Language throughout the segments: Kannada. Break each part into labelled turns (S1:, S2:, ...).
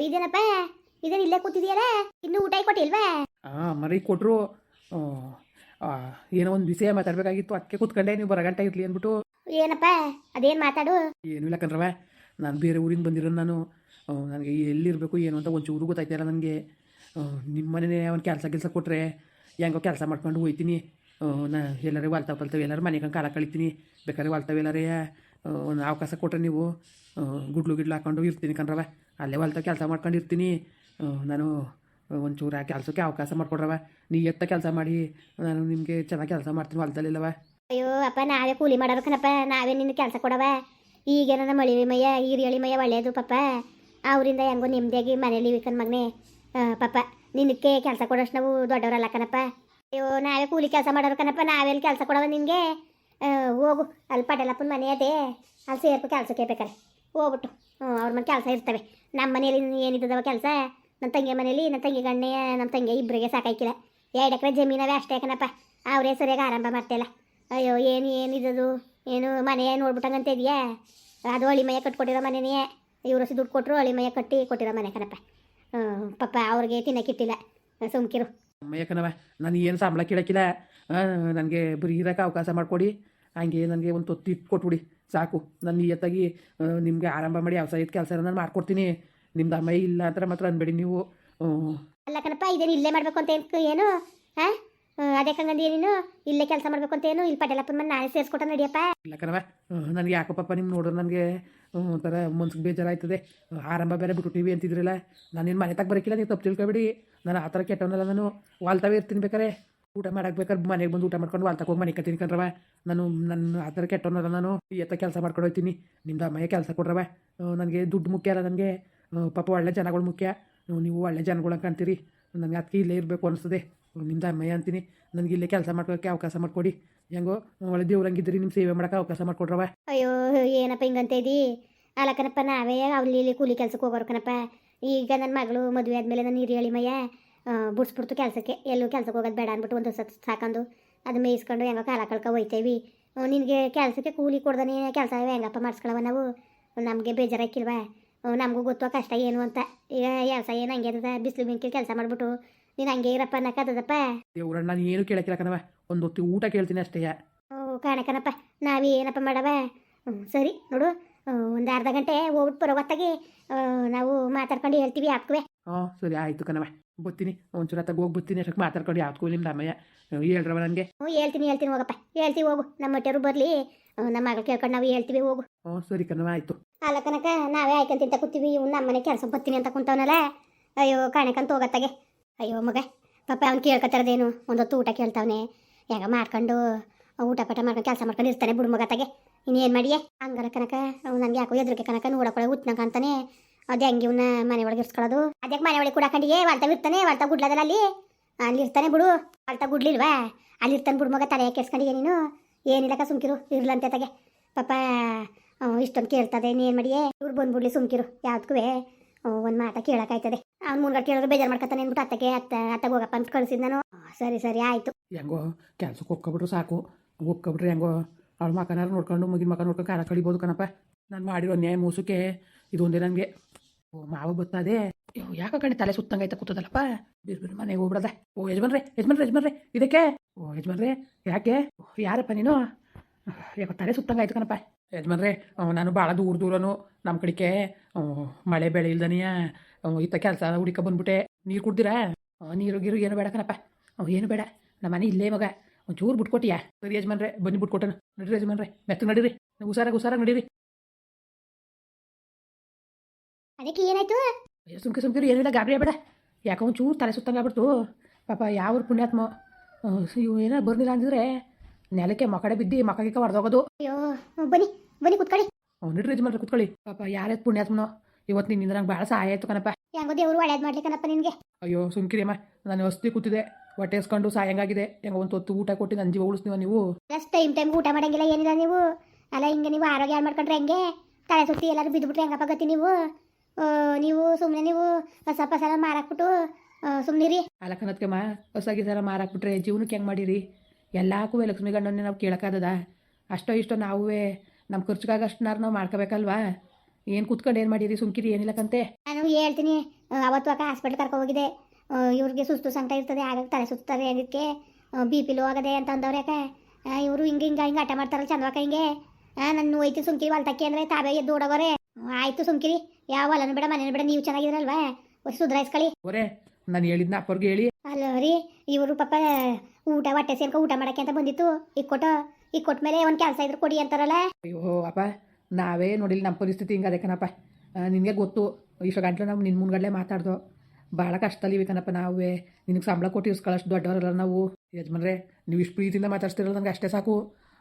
S1: ಇದೇನಪ್ಪ? ಇದೇನು ಇಲ್ಲೇ ಕೂತಿದೆಯಲ್ಲ? ಇನ್ನೂ ಊಟ ಕೊಟ್ಟಿಲ್ವಾ
S2: ಹಾಂ ಮರಿ ಕೊಟ್ಟರು ಏನೋ ಒಂದು ವಿಷಯ ಮಾತಾಡಬೇಕಾಗಿತ್ತು. ಅದಕ್ಕೆ ಕೂತ್ಕೊಂಡೆ ನೀವು ಬರಗಂಟ ಇರಲಿ ಅಂದ್ಬಿಟ್ಟು.
S1: ಏನಪ್ಪ? ಅದೇನು ಮಾತಾಡು?
S2: ಏನು ಇಲ್ಲ ಕಣ್ರವ ನಾನು ಬೇರೆ ಊರಿಂದ ಬಂದಿರೋ ನಾನು. ನನಗೆ ಎಲ್ಲಿರಬೇಕು ಏನು ಅಂತ ಒಂಚೂರು ಗೊತ್ತಾಯ್ತಿಲ್ಲ ನನಗೆ. ನಿಮ್ಮ ಮನೆನೇ ಒಂದು ಕೆಲಸ ಕೆಲಸ ಕೊಟ್ಟರೆ ಹೆಂಗೋ ಕೆಲಸ ಮಾಡ್ಕೊಂಡು ಹೋಯ್ತೀನಿ. ಆ, ನಾ ಎಲ್ಲರೂ ವಾಲ್ತಾವ್ ಪಲ್ತಾವ್ ಎಲ್ಲರೂ ಮನೆಗೆ ಕಾಲ ಕಳಿತೀನಿ. ಬೇಕಾದ್ರೆ ವಾಲ್ತಾವ್ ಎಲ್ಲರೇ. ಒಂದು ಅವಕಾಶ ಕೊಟ್ಟರೆ ನೀವು ಗುಡ್ಲು ಗಿಡ್ಲು ಹಾಕೊಂಡು ಇರ್ತೀನಿ ಕಣ್ರವ ಅಲ್ಲೇ ಹೊಲ್ತ ಕೆಲಸ ಮಾಡ್ಕೊಂಡು ಇರ್ತೀನಿ ನಾನು ಒಂಚೂರು ಕೆಲಸಕ್ಕೆ ಅವಕಾಶ ಮಾಡ್ಕೊಡ್ರವ ನೀ ಎತ್ತ ಕೆಲಸ ಮಾಡಿ, ನಾನು ನಿಮಗೆ ಚೆನ್ನಾಗಿ ಕೆಲಸ ಮಾಡ್ತೀನಿ ಹೊಲ್ದಲ್ಲಿಲ್ಲವ
S1: ಅಯ್ಯೋ, ಅಪ್ಪ, ನಾವೇ ಕೂಲಿ ಮಾಡಬೇಕನಪ್ಪ ನಾವೇ ನಿನ್ನ ಕೆಲಸ ಕೊಡವ ಈಗೇನ ಮಳಿ ಮಯ್ಯ ಈರಿಯಳಿ ಮಯ್ಯ ಒಳ್ಳೇದು ಪಾಪ ಅವರಿಂದ ಹೆಂಗೋ ನೆಮ್ಮದಿಯಾಗಿ ಮನೇಲಿ ವಿಕನ್ ಮಗನೇ. ಪಪ್ಪ, ನಿನಕ್ಕೆ ಕೆಲಸ ಕೊಡೋಷ್ಟು ನಾವು ದೊಡ್ಡವರಲ್ಲ ಕಣಪ್ಪ. ಅಯ್ಯೋ, ನಾವೇ ಕೂಲಿ ಕೆಲಸ ಮಾಡೋರು ಕಣಪ್ಪ. ನಾವೇನು ಕೆಲಸ ಕೊಡವ ನಿನಗೆ. ಹೋಗು. ಅಲ್ಲಿ ಪಟೇಲಪ್ಪನ ಮನೆ ಅದೇ. ಅಲ್ಲಿ ಸೇರ್ಬೇಕು ಕೆಲಸಕ್ಕೆ ಬೇಕಾರೆ. ಹೋಗ್ಬಿಟ್ಟು. ಹ್ಞೂ ಅವ್ರ ಮನೆ ಕೆಲಸ ಇರ್ತವೆ. ನಮ್ಮ ಮನೇಲಿ ಏನಿದ್ದವ ಕೆಲಸ? ನನ್ನ ತಂಗಿ ಮನೇಲಿ ನನ್ನ ತಂಗಿ ಗಣ್ಣೆ ನಮ್ಮ ತಂಗಿ ಇಬ್ಬರಿಗೆ ಸಾಕಾಯ್ಕಿಲ್ಲ. ಎರಡು ಎಕರೆ ಜಮೀನವೇ ಅಷ್ಟೇ ಕಣಪ್ಪ. ಅವರೇ ಸರಿಯಾಗಿ ಆರಂಭ ಮಾಡ್ತಾಯಿಲ್ಲ ಅಯ್ಯೋ, ಏನು ಏನಿದ್ದದು ಏನು, ಮನೆ ನೋಡ್ಬಿಟ್ಟಂಗಂತ ಇದೆಯಾ? ಅದು ಹಳಿ ಮಯ ಕಟ್ಕೊಟ್ಟಿರೋ ಮನೆನೇ. ಇವರು ದುಡ್ಡು ಕೊಟ್ಟರು ಹಳಿ ಕಟ್ಟಿ ಕೊಟ್ಟಿರೋ ಮನೆ ಕಣಪ್ಪ. ಪಪ್ಪ ಪಾಪ ಅವ್ರಿಗೆ ತಿನ್ನಕ್ಕಿಟ್ಟಿಲ್ಲ. ಸುಮ್ಕಿರು.
S2: ಯಾಕನವ ನಾನು ಏನು ಸಂಬಳ ಕೇಳಕ್ಕಿಲ್ಲ. ನನಗೆ ಬರೀ ಇರೋಕೆ ಅವಕಾಶ ಮಾಡಿಕೊಡಿ. ಹಂಗೆ ನನಗೆ ಒಂದು ತೊತ್ತಿ ಕೊಟ್ಬಿಡಿ. ಸಾಕು. ನಾನು ನಿಯತ್ತಾಗಿ ನಿಮಗೆ ಆರಂಭ ಮಾಡಿ ವ್ಯವಸಾಯದ ಕೆಲಸ ನಾನು ಮಾಡ್ಕೊಡ್ತೀನಿ. ನಿಮ್ದು ಅಮ್ಮ ಇಲ್ಲ ಅಂತ ಮಾತ್ರ ಅನ್ಬೇಡಿ ನೀವು.
S1: ಅಲ್ಲ ಕಣಪ್ಪ ಇದೇನು ಇಲ್ಲೇ ಮಾಡಬೇಕು ಅಂತ ಏನ್- ಹಾಂ ಅದೇ ಕಂಗಂದು ಏನೇನು ಇಲ್ಲೇ ಕೆಲಸ ಮಾಡ್ಬೇಕು ಅಂತ ಏನು? ಇಲ್ಲಿ ಪಟೇಲಪ್ಪನ ಮನೆ ನಾಳೆ ಸೇರಿಸ್ಕೊಟ್ಟ ನಡಿಯಪ್ಪ.
S2: ಇಲ್ಲ ಕಣವ ನನಗೆ ಯಾಕೋ ಪಾಪ ನಿಮ್ಮ ನೋಡಿದ್ರೆ ನನಗೆ ಒಂಥರ ಮನ್ಸಿಗೆ ಬೇಜಾರಾಯ್ತದೆ. ಆರಂಭ ಬೇರೆ ಟಿವಿ ಅಂತಿದ್ರಲ್ಲ. ನಾನೇನು ಮನೆ ತಗ ಬರೋಕ್ಕಿಲ್ಲ ನೀವು ತಪ್ಪು ತಿಳ್ಕೊಬೇಡಿ. ನಾನು ಆ ಥರ ಕೆಟ್ಟವನಲ್ಲ ನಾನು. ವಾಲ್ತಾವೇ ಇರ್ತೀನಿ ಬೇಕಾರೆ ಊಟ ಮಾಡಕ್ಕೆ ಮನೆಗೆ ಬಂದು ಊಟ ಮಾಡ್ಕೊಂಡು ವಾಲ್ತಕ್ಕೆ ಹೋಗಿ ಮನೆಗೆ ಕತ್ತೀನಿ ಕಣ್ರವ ನಾನು ನನ್ನ ಆ ಥರ ಕೆಟ್ಟವನಲ್ಲ ನಾನು. ಎತ್ತ ಕೆಲಸ ಮಾಡ್ಕೊಂಡು ಹೋಗ್ತೀನಿ ನಿಮ್ದು ಅಮ್ಮಯ್ಯ ಕೆಲಸ ಕೊಡ್ರವ ನನಗೆ ದುಡ್ಡು ಮುಖ್ಯ ಅಲ್ಲ ನನಗೆ. ಪಾಪ ಒಳ್ಳೆ ಜನಗಳು ಮುಖ್ಯ. ನೀವು ಒಳ್ಳೆ ಜನಗಳು ಕಾಣ್ತೀರಿ. ನನಗೆ ಅದಕ್ಕೆ ಇಲ್ಲೇ ಇರಬೇಕು ಅನಿಸ್ತದೆ. ನಿಮ್ದು ಅಮ್ಮಯ್ಯ ಅಂತೀನಿ. ನನಗೆ ಇಲ್ಲೇ ಕೆಲಸ ಮಾಡ್ಕೊಳಕ್ಕೆ ಅವಕಾಶ ಮಾಡಿಕೊಡಿ. ಹೆಂಗೋ ಒಳ್ಳೆ ದೇವ್ರಂಗಿದ್ರಿ ನಿಮ್ಮ ಸೇವೆ ಮಾಡೋಕೆ ಅವಕಾಶ ಮಾಡಿಕೊಡ್ರವ
S1: ಅಯ್ಯೋ, ಏನಪ್ಪ ಹಿಂಗಂತ ಇದ್ದೀ? ಅಲ್ಲ ಕಣಪ್ಪ, ನಾವೇ ಅಲ್ಲಿ ಇಲ್ಲಿ ಕೂಲಿ ಕೆಲಸಕ್ಕೆ ಹೋಗೋರು ಕಣಪ್ಪ. ಈಗ ನನ್ನ ಮಗಳು ಮದುವೆ ಆದಮೇಲೆ ನನ್ನ ಹಿರಿಯಳಿ ಮಯ್ಯ ಬಿಡ್ಸ್ಬಿಡ್ತು ಕೆಲಸಕ್ಕೆ. ಎಲ್ಲೂ ಕೆಲಸಕ್ಕೆ ಹೋಗೋದು ಬೇಡ ಅಂದ್ಬಿಟ್ಟು ಒಂದು ಸತ್ ಸಾಕೊಂಡು ಅದು ಮೇಯಿಸ್ಕೊಂಡು ಹೆಂಗೋ ಕಾಲ ಕಳ್ಕೊ ಹೋಯ್ತೇವಿ. ನಿನಗೆ ಕೆಲಸಕ್ಕೆ ಕೂಲಿ ಕೊಡ್ದಾನೆ ಕೆಲಸ ಹೆಂಗಪ್ಪ ಮಾಡಿಸ್ಕೊಳವ ನಾವು? ನಮಗೆ ಬೇಜಾರಾಕಿಲ್ವಾ ನಮಗೂ ಗೊತ್ತೋ ಕಷ್ಟ ಏನು ಅಂತ. ಈಗ ಕೆಲಸ ಏನು ಹಂಗೆ ಅದ? ಬಿಸಿಲು ಬೆಂಕಿ ಕೆಲಸ ಮಾಡಿಬಿಟ್ಟು. ನೀನು ಹಂಗೆ ಇರಪ್ಪ ಅನ್ನಕ್ಕದಪ್ಪ
S2: ದೇವ್ರಣ್ಣ ನಾನು ಏನು ಕೇಳಕ್ಕಿಲ್ಲ ಕಣವ ಒಂದು ಹೊತ್ತು ಊಟ ಕೇಳ್ತೀನಿ ಅಷ್ಟೇ.
S1: ಓ ಕಾಣಕನಪ್ಪ ನಾವೇನಪ್ಪ ಮಾಡವ? ಹ್ಞೂ ಸರಿ ನೋಡು. ಒಂದು ಅರ್ಧ ಗಂಟೆ ಹೋಗ್ಬಿಟ್ಟು ಬರೋ ಹೊತ್ತಾಗಿ ನಾವು ಮಾತಾಡ್ಕೊಂಡು ಹೇಳ್ತೀವಿ ಹಾಕ್ವೆ
S2: ಹಾಂ ಸರಿ ಆಯಿತು ಕಣವ ಬರ್ತೀನಿ ಒಂಚೂರ ತಗ ಹೋಗಿ ಬರ್ತೀನಿ ಅಷ್ಟಕ್ಕೆ ಮಾತಾಡ್ಕೊಂಡು ಯಾವ್ದು ನಿಮ್ಮ ಅಮ್ಮಯ್ಯ ಹೇಳ್ರವ ನನಗೆ
S1: ಹ್ಞೂ ಹೇಳ್ತೀನಿ ಹೇಳ್ತೀನಿ ಹೋಗಪ್ಪ. ಹೇಳ್ತೀವಿ ಹೋಗು ನಮ್ಮ ಟೆರು ಬರಲಿ. ನಮ್ಮ ಮಗಳು ಕೇಳ್ಕೊಂಡು ನಾವು ಹೇಳ್ತೀವಿ ಹೋಗು.
S2: ಹ್ಞೂ ಸರಿ ಕಣವ ಆಯಿತು.
S1: ಅಲ್ಲ ಕನಕ ನಾವೇ ಆಯ್ಕಂತ ಅಂತ ಕೂತೀವಿ. ಇವ್ನು ನಮ್ಮ ಮನೆ ಕೆಲಸ ಬರ್ತೀನಿ ಅಂತ ಕುಂತವನಲ್ಲ. ಅಯ್ಯೋ ಕಾಣಕಂತ ಹೋಗತ್ತಾಗೆ. ಅಯ್ಯೋ ಮಗ ಪಾಪ ಅವ್ನು ಕೇಳ್ಕೊತಾರದೇನು? ಒಂದೊತ್ತು ಊಟ ಕೇಳ್ತಾವನೆ. ಯಾಗ ಮಾಡ್ಕೊಂಡು ಊಟ ಪಟ ಮಾಡ್ಕೊಂಡು ಕೆಲಸ ಮಾಡ್ಕೊಂಡು ಇರ್ತಾನೆ ಬಿಡು ಮಗತ್ತಾಗೆ ಇನ್ನೇನು ಮಾಡಿಯೇ? ಹಂಗಾರ ಕನಕ ಅವ್ನು ನನಗೆ ಯಾಕೋ ಎದುರಿಗೆ ಕನಕ ನೋಡಕೊಳ್ಳೆ ಉತ್ನಕ ಅಂತಾನೆ ಅದು ಹಂಗೆ ಇವನ್ನ ಮನೆ ಒಳಗೆ ಇರ್ಸ್ಕೊಳ್ಳೋದು. ಅದಕ್ಕೆ ಮನೆ ಒಳಗೆ ಕುಡಕೊಂಡಿಯೇ ವಾಳ್ತಾವ್ ಇರ್ತಾನೆ ವಾಳ್ತಾವ್ ಗುಡ್ಲದಲ್ಲ ಅಲ್ಲಿ. ಅಲ್ಲಿ ಇರ್ತಾನೆ ಬಿಡು. ವಾಳ್ತಾವ್ ಗುಡ್ಲಿಲ್ವಾ? ಅಲ್ಲಿ ಇರ್ತಾನೆ ಬಿಡು ಮಗ, ತಲೆ ಕೆಡ್ಸ್ಕೊಂಡಿಗೆ ನೀನು? ಏನಿಲ್ಲಕ ಸುಮ್ಕಿರು, ಇರ್ಲಂತೆ ತಗೆ. ಪಾಪ ಇಷ್ಟೊಂದು ಕೇಳ್ತದೆ, ನೀನ್ ಮಾಡಿಯೇ? ಇವ್ರು ಬಂದ್ಬಿಡ್ಲಿ ಸುಮ್ಕಿರು ಯಾವ್ದಕ್ಕೂ ಒಂದು ಮಾತ ಕೇಳೋಕ್ಕಾಯ್ತದೆ. ಅವ್ನು ಮುನ್ಗಡೆ ಕೇಳಿದ್ರೆ ಬೇಜಾರು ಮಾಡ್ಕೊತಾನೆ ಅಂದ್ಬಿಟ್ಟು ಅತ್ತಗೆ ಅತ್ತ ಅತ್ತ ಹೋಗಪ್ಪ ಅಂತ ಕಳ್ಸಿದ್ ನಾನು. ಸರಿ ಸರಿ, ಆಯ್ತು.
S2: ಹೆಂಗೋ, ಕೆಲ್ಸಕ್ಕೆ ಒಪ್ಕೊಬಿಟ್ರು ಸಾಕು. ಒಪ್ಕೊಬಿಟ್ರೆ ಹೆಂಗೋ, ಅವ್ಳ ಮಕನಾರು ನೋಡ್ಕೊಂಡು ಮಗಿನ ಮಕ ನೋಡ್ಕೊಂಡು ಕಾಲ ಕಳಿಬೋದು ಕಣಪ್ಪ. ನಾನು ಮಾಡಿರೋ ನ್ಯಾಯ ಮೋಸಕ್ಕೆ ಇದೊಂದೇ ನನಗೆ. ಮಾವ ಗೊತ್ತಾದೆ? ಯಾಕೆ ಕಣಿ ತಲೆ ಸುತ್ತಂಗೈತ ಕೂತದಲ್ಲಪ್ಪ? ಬಿರ್ ಬಿರ್ ಮನೆಗೆ ಹೋಗ್ಬಿಡದೆ. ಓ, ಯಜಮಾನ್ರೆ ಯಜಮಾನ್ರೆ ಯಜಮಾನ್ರೆ, ಇದಕ್ಕೆ? ಓ, ಯಜಮಾನ್ರೆ, ಯಾಕೆ? ಯಾರಪ್ಪ ನೀನು? ಯಾಕೋ ತಲೆ ಸುತ್ತಂಗಾಯ್ತು ಕಣಪ್ಪ. ಯಜಮಾನ್ರೆ ನಾನು ಭಾಳ ದೂರ ದೂರನು ನಮ್ಮ ಕಡೆಗೆ ಮಳೆ ಬೆಳೆ ಇಲ್ದನಿಯ ಇತ್ತ ಕೆಲಸ ಹುಡುಕ ಬಂದ್ಬಿಟ್ಟೆ. ನೀರು ಕುಡ್ದಿರಾ? ನೀರು ಗೀರು ಏನು ಬೇಡ ಕಣಪ್ಪ. ಏನು ಬೇಡ. ನಮ್ಮ ಮನೆ ಇಲ್ಲೇ ಮಗ. ಒಂಚೂರು ಬಿಟ್ಕೊಟ್ಟಿಯಾ? ಸರಿ ಯಜಮಾನ್ರೆ ಬನ್ನಿ ಬಿಟ್ಕೊಟ್ಟನು. ನಡೀರಿ ಯಜಮಾನ್ರೆ, ಮೆತ್ತಗೆ ನಡೀರಿ. ಹುಷಾರಾಗಿ ಹುಷಾರಾಗಿ ನಡೀರಿ.
S1: ಅದಕ್ಕೆ ಏನಾಯ್ತು?
S2: ಸುಮ್ಕೆ ಸುಮ್ಕಿರು ಏನಿಲ್ಲ ಗಾಬರಿ ಬೇಡ ಯಾಕೋ ಒಂಚೂರು ತಲೆ ಸುತ್ತಂಗಾಗ್ಬಿಡ್ತು ಪಾಪ ಯಾವ ಪುಣ್ಯಾತ್ಮ? ಇವು ಏನೋ ಬರ್ಲಿಲ್ಲ ಅಂದಿದ್ರೆ ನೆಲಕ್ಕೆ ಮಕಡೆ ಬಿದ್ದು ಮಕ್ಕಳಿಗೆ ಹೊಡೆದೋಗೋದು
S1: ಅಯ್ಯೋ ಬನ್ನಿ ಬನ್ನಿ ಕುತ್ಕೊಳ್ಳಿ.
S2: ಅವ್ನು ಇಡ್ರಿ ಮಾಡ್ರಿ ಕುತ್ಕೊಳ್ಳಿ. ಪಾಪ ಯಾರ್ಯಾರು ಪುಣ್ಯಾತ್ಮನೋ ಇವತ್ತು ನಿನ್ನಿಂದ ನಂಗೆ ಭಾಳ ಸಹಾಯ ಆಯ್ತು ಕಣಪ್ಪ.
S1: ಹೆಂಗೋ ಒಳ್ಳೆಯದು ಒಳ್ಳೇದು ಮಾಡ್ಲಿಕ್ಕನಪ್ಪ ನಿನಗೆ.
S2: ಅಯ್ಯೋ ಸುಮ್ಕಿರಿ ಅಮ್ಮ ನಾನು ಹೊಸ್ತಿ ಕೂತಿದೆ ಹೊಟ್ಟೆ ಎಸ್ಕೊಂಡು ಸಾಯಂಗಾಗಿದೆ. ಹೆಂಗೋ ಒಂದು ಹೊತ್ತು ಊಟ ಕೊಟ್ಟು ನನ್ನ ಜೀವ ಉಳಿಸ್ತೀವ ನೀವು?
S1: ಜಸ್ಟ್ ಟೈಮ್ ಟೈಮ್ ಊಟ ಮಾಡಂಗಿಲ್ಲ ಏನಿಲ್ಲ ನೀವು? ಅಲ್ಲ ಹಿಂಗೆ ನೀವು ಆರೋಗ್ಯ ಹಾಳು ಮಾಡ್ಕೊಂಡ್ರೆ ಹೆಂಗೆ? ತಲೆ ಸುತ್ತಿ ಎಲ್ಲರೂ ಬಿದ್ದುಬಿಟ್ರೆ ಹೆಂಗಪ್ಪ ಗತಿ ನೀವು? ನೀವು ಸುಮ್ಮನೆ ನೀವು ಸ್ವಲ್ಪ ಸಲ ಮಾರಾಕ್ಬಿಟ್ಟು ಸುಮ್ಮನಿರಿ
S2: ಅಲ್ಲ ಕಣತ್ಕಮ್ಮ ಹೊಸಾಗಿ ಸಲ ಮಾರಾಕ್ಬಿಟ್ರೆ ಜೀವನಕ್ಕೆ ಹೆಂಗೆ ಮಾಡಿರಿ? ಎಲ್ಲಕ್ಕೂ ಲಕ್ಷ್ಮಿ ಗಂಡನ್ನೇ ನಾವು ಕೇಳೋಕ್ಕಾಗದ ಅಷ್ಟೋ ಇಷ್ಟೋ ನಾವೇ ನಮ್ಮ ಖರ್ಚಿಗಾಗಷ್ಟನಾರು ನಾವು ಮಾಡ್ಕೋಬೇಕಲ್ವಾ? ಏನು ಕುತ್ಕೊಂಡು ಏನು ಮಾಡಿರಿ? ಸುಮ್ಕಿರಿ ಏನಿಲ್ಲ ಕಂತೆ.
S1: ನಾನು ಹೇಳ್ತೀನಿ ಅವತ್ತು ಅಕ್ಕ ಹಾಸ್ಪಿಟ್ಲ್ ಕರ್ಕೊ ಹೋಗಿದೆ ಇವ್ರಿಗೆ ಸುಸ್ತು ಸಂಕಟ ಇರ್ತದೆ ಆಗಾಗ ತಲೆ ಸುತ್ತಾರೆ ಅದಕ್ಕೆ ಬಿ ಪಿ ಲೋ ಆಗದೆ ಅಂತ ಅಂದವ್ರೆ ಅಕ್ಕ. ಇವರು ಹಿಂಗೆ ಹಿಂಗೆ ಹಿಂಗೆ ಆಟ ಮಾಡ್ತಾರಲ್ಲ ಚಂದ್ರಕ್ಕ ಹಿಂಗೆ. ನನ್ನ ಹೋಯ್ತು ಸುಮ್ಕಿರಿ ಹೊಲ್ತಕ್ಕೆ ಅಂದರೆ ತಾವೇ ಎದ್ದು ಓಡೋಗೋರೆ. ಆಯಿತು ಸುಮ್ಕಿರಿ. ಯಾವ ಹೊಲನು ಬೇಡ ಮನೇನು ಬೇಡ ನೀವು ಚೆನ್ನಾಗಿದ್ರಲ್ವಾ ಸುಧಾರಿಸ್ಕೊಳ್ಳಿ
S2: ಒರೇ ನಾನು ಹೇಳಿದ್ನ ಅಪ್ಪವ್ರಿಗೆ ಹೇಳಿ.
S1: ಅಲ್ಲ ರೀ ಇವರು ಪಾಪ ಊಟ ಹೊಟ್ಟೆ ಸೇರ್ಕೊ ಊಟ ಮಾಡಕ್ಕೆ ಅಂತ ಬಂದಿತ್ತು. ಈಗ ಕೊಟ್ಟ ಈಗ ಕೊಟ್ಟ ಮೇಲೆ ಒಂದು ಕೆಲಸ ಇದ್ರು ಕೊಡಿ ಅಂತಾರಲ್ಲ.
S2: ಅಯ್ಯೋ ಅಪ್ಪ ನಾವೇ ನೋಡಿಲ್ಲ ನಮ್ಮ ಪರಿಸ್ಥಿತಿ ಹಿಂಗೆ ಅದೇ ಕಣಪ್ಪ. ನಿನಗೆ ಗೊತ್ತು ಇಷ್ಟು ಗಂಟ್ಲು ನಾವು ನಿನ್ನ ಮುಂದ್ಗಡೆ ಮಾತಾಡ್ದು. ಭಾಳ ಕಷ್ಟದಲ್ಲಿ ಕಣಪ್ಪ ನಾವೇ. ನಿನಗೆ ಸಂಬಳ ಕೊಟ್ಟು ಇಸ್ಕೊಳ್ಳೋಷ್ಟು ದೊಡ್ಡವರಲ್ಲ ನಾವು. ಯಜಮಾನ್ರೆ ನೀವು ಇಷ್ಟು ಪ್ರೀತಿಯಿಂದ ಮಾತಾಡ್ತಿರಲ್ಲ ನನಗೆ ಅಷ್ಟೇ ಸಾಕು.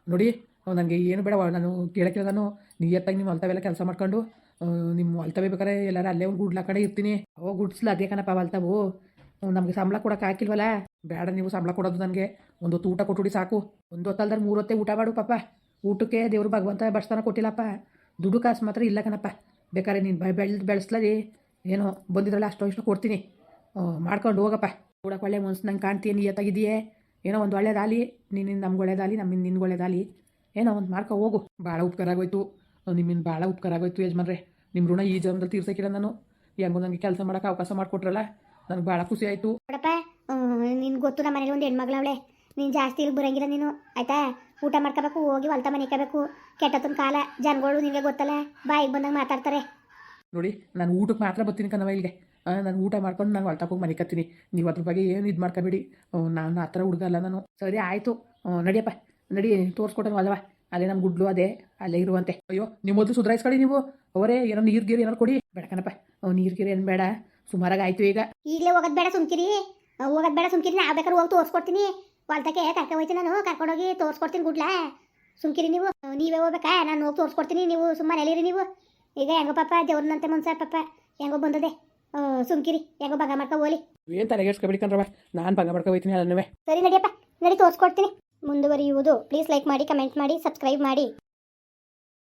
S2: ನೋಡಿ ನನಗೆ ಏನು ಬೇಡ ನಾನು ಕೇಳೋಕ್ಕಿಲ್ಲ ನಾನು ನಿಯತ್ತಾಗಿ ನಿಮ್ಮ ಅಲ್ತವೆಲ್ಲ ಕೆಲಸ ಮಾಡ್ಕೊಂಡು ನಿಮ್ಮ ಅಲ್ತವೆ ಬೇಕಾರೆ ಎಲ್ಲರೂ ಅಲ್ಲೇ ಒಂದು ಗುಡ್ಲ ಕಡೆ ಇರ್ತೀನಿ. ಓ, ಗುಡ್ಸ್ಲ ಅದೇ ಕಣಪ್ಪ ಹೊಲ್ತಾವು ನಮಗೆ ಸಂಬಳ ಕೊಡೋಕೆ ಹಾಕಿಲ್ವಲ್ಲ? ಬೇಡ ನೀವು ಸಂಬಳ ಕೊಡೋದು ನನಗೆ. ಒಂದು ಊಟ ಕೊಟ್ಟುಡಿ ಸಾಕು. ಒಂದು ಹೊತ್ತಲ್ದಾರ ಮೂರು ಹೊತ್ತೇ ಊಟ ಮಾಡು ಪಾಪ. ಊಟಕ್ಕೆ ದೇವ್ರು ಭಗವಂತ ಬಡ್ಸ್ತಾನ ಕೊಟ್ಟಿಲ್ಲಪ್ಪ. ದುಡ್ಡು ಕಾಸು ಮಾತ್ರ ಇಲ್ಲ ಕಣಪ್ಪ. ಬೇಕಾದ್ರೆ ನೀನು ಬೆಳ್ ಬೆಳೆಸ್ಲದಿ. ಏನೋ, ಬಂದಿದ್ರಲ್ಲ ಅಷ್ಟೋ ಇಷ್ಟು ಕೊಡ್ತೀನಿ. ಮಾಡ್ಕೊಂಡು ಹೋಗಪ್ಪ. ಕೂಡ ಒಳ್ಳೆ ಮನ್ಸು ನಂಗೆ ಕಾಣ್ತೀಯ ನೀಯತ್ತಾಗಿದೆಯೇ ಏನೋ ಒಂದು ಒಳ್ಳೇದಾಲಿ ನಿನ್ನಿಂದ ನಮ್ಗೆ ಒಳ್ಳೇದಾಲಿ ನಮ್ಮಿಂದ ನಿನ್ಗೆ ಒಳ್ಳೇದಾಲಿ ಏನೋ ಒಂದು ಮಾರ್ಕ ಹೋಗು. ಭಾಳ ಉಪಕಾರ ಆಗೋಯ್ತು. ನಿಮ್ಮಿಂದ ಭಾಳ ಉಪಕಾರ ಆಗೋಯ್ತು ಯಜಮಾನ್ರೆ. ನಿಮ್ಮ ಋಣ ಈ ಜನ್ಮದಲ್ಲಿ ತೀರ್ಸಕ್ಕಿಲ್ಲ ನಾನು. ಹೆಂಗೋ ನನಗೆ ಕೆಲಸ ಮಾಡೋಕೆ ಅವಕಾಶ ಮಾಡಿಕೊಟ್ರಲ್ಲ ನನಗೆ ಭಾಳ ಖುಷಿ ಆಯಿತು.
S1: ನೋಡಪ್ಪ ನಿನ್ಗೆ ಗೊತ್ತು ನಮ್ಮ ಮನೇಲಿ ಒಂದು ಹೆಣ್ಮಗಳವಳೆ ನೀನು ಜಾಸ್ತಿ ಇಲ್ಲಿ ಬರಂಗಿಲ್ಲ ನೀನು. ಆಯ್ತಾ? ಊಟ ಮಾಡ್ಕೋಬೇಕು ಹೋಗಿ ಹೊಲ್ತ ಮನಿಕೋಬೇಕು ಕೆಟ್ಟತನ ಕಾಲ ಜನಗಳು ನಿನಗೆ ಗೊತ್ತಲ್ಲ ಬಾಯಿಗೆ ಬಂದಾಗ ಮಾತಾಡ್ತಾರೆ.
S2: ನೋಡಿ ನಾನು ಊಟಕ್ಕೆ ಮಾತ್ರ ಬರ್ತೀನಿ ಕಣವ ಇಲ್ಲಿಗೆ ನಾನು ಊಟ ಮಾಡ್ಕೊಂಡು ನಾನು ಹೊಲ್ತಾಪೋಗಿ ಹೋಗಿ ಮನೆ ಕತ್ತೀನಿ ನೀವು ಅದ್ರ ಬಗ್ಗೆ ಏನು ಇದು ಮಾಡ್ಕೋಬೇಡಿ. ನಾನು ಆ ಥರ ಹುಡುಗಲ್ಲ ನಾನು. ಸರಿ, ಆಯಿತು. ನಡಿಯಪ್ಪ. ನಡಿ ತೋರಿಸ್ಕೊಟ್ಟನು ಅಲ್ವಾ ಅಲ್ಲೇ ನಮ್ಮ ಗುಡ್ಲು ಅದೇ, ಅಲ್ಲೇ ಇರುವಂತೆ. ಅಯ್ಯೋ, ನೀವು ಮೊದಲು ಸುಧಾರಿಸ್ಕೊಳ್ಳಿ ನೀವು. ಅವರೇ, ಏನೋ ನೀರು ಗೀರು ಏನಾರು ಕೊಡಿ. ಬೇಡಕನಪ್ಪ ನೀರು ಗೀರು ಏನು ಬೇಡ. ಸುಮಾರಾಗಿ ಆಯಿತು ಈಗ.
S1: ಈಗಲೇ ಹೋಗೋದು ಬೇಡ ಸುಮ್ಕಿರಿ. ಹೋಗೋದು ಬೇಡ ಸುಮ್ಕಿರಿ. ನಾ ಬೇಕಾದ್ರೆ ಹೋಗಿ ತೋರಿಸ್ಕೊಡ್ತೀನಿ. ಹೊಲ್ತಕ್ಕೆ ಕರ್ಕೊಂಡು ಹೋಯ್ತೀನಿ ನಾನು. ಕರ್ಕೊಂಡೋಗಿ ತೋರಿಸ್ಕೊಡ್ತೀನಿ ಗುಡ್ಲ. ಸುಮ್ಕಿರಿ ನೀವು. ನೀವೇ ಹೋಗ್ಬೇಕಾ? ನಾನು ಹೋಗಿ ತೋರಿಸ್ಕೊಡ್ತೀನಿ. ನೀವು ಸುಮ್ಮನೆ ಎಲ್ಲಿರಿ ನೀವು. ಈಗ ಹೆಂಗೋ ಪಾಪ, ದೇವ್ರನ್ನಂತೆ ಮನ್ಸ ಪಾಪ. ಹೆಂಗೋ ಬಂದದೆ. ಸುಮ್ಕಿರಿ ಯಾಕೋ ಬಂಗ ಮಾಡ್ಕೊ ಹೋಲಿ
S2: ಏನು ತಲೆಗೆಡ್ಸ್ಕೊಬೇಡಿ ಕಣ್ರವ ನಾನು ಬಗ ಮಾಡ್ಕೊ ಹೋಯ್ತೀನಿ ಅಲ್ಲವೇ
S1: ಸರಿ ನಡಿಯಪ್ಪ ನಡಿ ತೋರಿಸ್ಕೊಡ್ತೀನಿ. ಮುಂದುವರಿಯುವುದು ಪ್ಲೀಸ್ ಲೈಕ್ ಮಾಡಿ ಕಮೆಂಟ್ ಮಾಡಿ ಸಬ್ಸ್ಕ್ರೈಬ್ ಮಾಡಿ.